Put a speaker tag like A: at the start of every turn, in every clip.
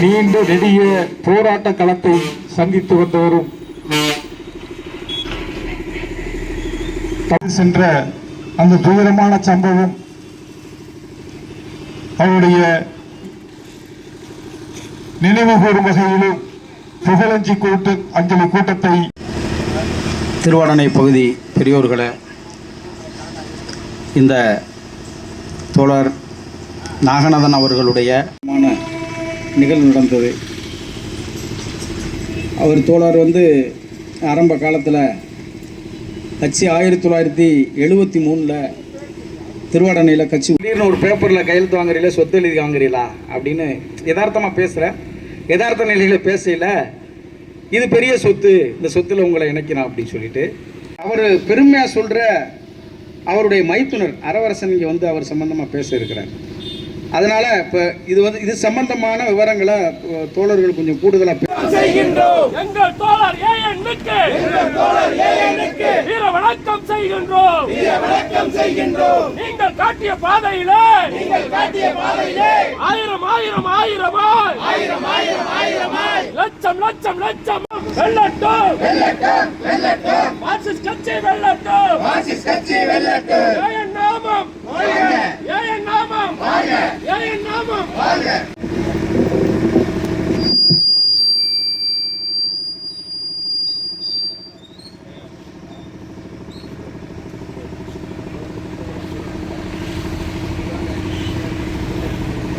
A: நீண்ட நெடிய போராட்ட களத்தை சந்தித்து வந்தவரும் சென்ற அந்த துயரமான சம்பவம் அவருடைய நினைவு கூறும் வகையிலும் புகழஞ்சி கூட்ட அஞ்சலி கூட்டத்தை
B: திருவாடனை பகுதி பெரியோர்களே இந்த தோழர் நாகநாதன் அவர்களுடைய நிகழ்வு நடந்தது. அவர் தோழர் வந்து ஆரம்ப காலத்தில் கட்சி ஆயிரத்தி தொள்ளாயிரத்தி எழுபத்தி மூணில் திருவாடனையில் கட்சி திடீர்னு ஒரு பேப்பரில் கையெழுத்து வாங்குறீங்களா சொத்து எழுதி வாங்குறீங்களா அப்படின்னு யதார்த்தமாக பேசுகிறேன் யதார்த்த நிலையில் பேசல இது பெரிய சொத்து இந்த சொத்துல உங்களை இணைக்கிறான் அப்படின்னு சொல்லிட்டு அவர் பெருமையாக சொல்கிற அவருடைய மைத்துனர் அரவரசன் இங்கே வந்து அவர் சம்மந்தமாக பேச இருக்கிறார். அதனால இப்போ இது வந்து இது சம்பந்தமான விவரங்களை தோழர்கள் கொஞ்சம் கூடுதலாக
C: செய்கின்றோம். எங்கள் தோழர் ஏஎன்னுக்கு. எங்கள் தோழர் ஏஎன்னுக்கு. வீர வணக்கம் செய்கின்றோம். வீர வணக்கம் செய்கின்றோம். நீங்கள் காட்டிய பாதையிலே. நீங்கள் காட்டிய பாதையிலே. ஆயிரம் ஆயிரம் ஆயிரமாய். ஆயிரம் ஆயிரம் ஆயிரமாய். லட்சம் லட்சம் லட்சம். வெள்ளட்டும். மார்க்சிஸ்ட் கட்சி வெள்ளட்டும். மார்க்சிஸ்ட் கட்சி நாமம். ஏஎன்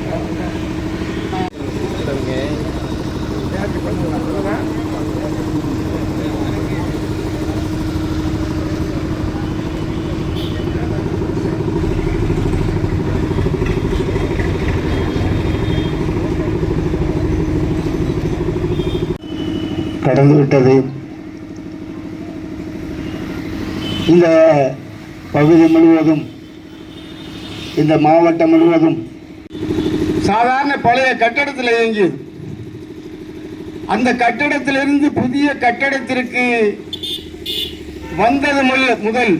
C: நாமம்
A: கடந்து விட்டது இந்த பகுதி முழுவதும் இந்த மாவட்டம் முழுவதும் சாதாரண பழைய கட்டடத்தில் இயங்கி அந்த கட்டடத்திலிருந்து புதிய கட்டடத்திற்கு வந்தது முதல் முதல்.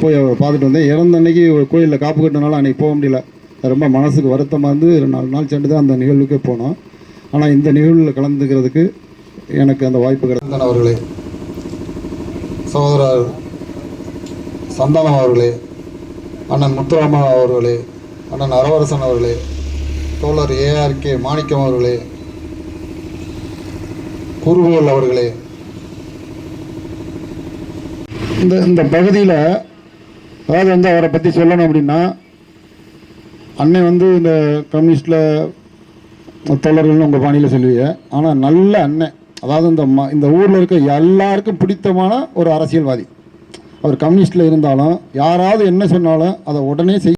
D: போய் பார்த்துட்டு வந்தேன். இறந்த அன்னைக்கு ஒரு கோயிலில் காப்பு கட்டினால அன்னைக்கு போக முடியல. ரொம்ப மனசுக்கு வருத்தமாக இருந்து ரெண்டு நாலு நாள் சென்று தான் அந்த நிகழ்வுக்கே போனோம். ஆனால் இந்த நிகழ்வில் கலந்துக்கிறதுக்கு எனக்கு அந்த வாய்ப்பு கிடைத்தது
E: சந்தன் அவர்களே சகோதரர் சந்தானம் அவர்களே அண்ணன் முத்துராமன் அவர்களே அண்ணன் அரவரசன் அவர்களே தோழர் ஏஆர்கே மாணிக்கம் அவர்களே குருகோல் அவர்களே.
D: இந்த இந்த பகுதியில் அதாவது வந்து அவரை பற்றி சொல்லணும் அப்படின்னா அண்ணன் வந்து இந்த கம்யூனிஸ்டில் தோழர்கள்னு உங்கள் பாணியில் சொல்லுவீங்க. ஆனால் நல்ல அண்ணன். அதாவது இந்த ம இந்த ஊரில் இருக்க எல்லாருக்கும் பிடித்தமான ஒரு அரசியல்வாதி. அவர் கம்யூனிஸ்டில் இருந்தாலும் யாராவது என்ன சொன்னாலும் அதை உடனே செய்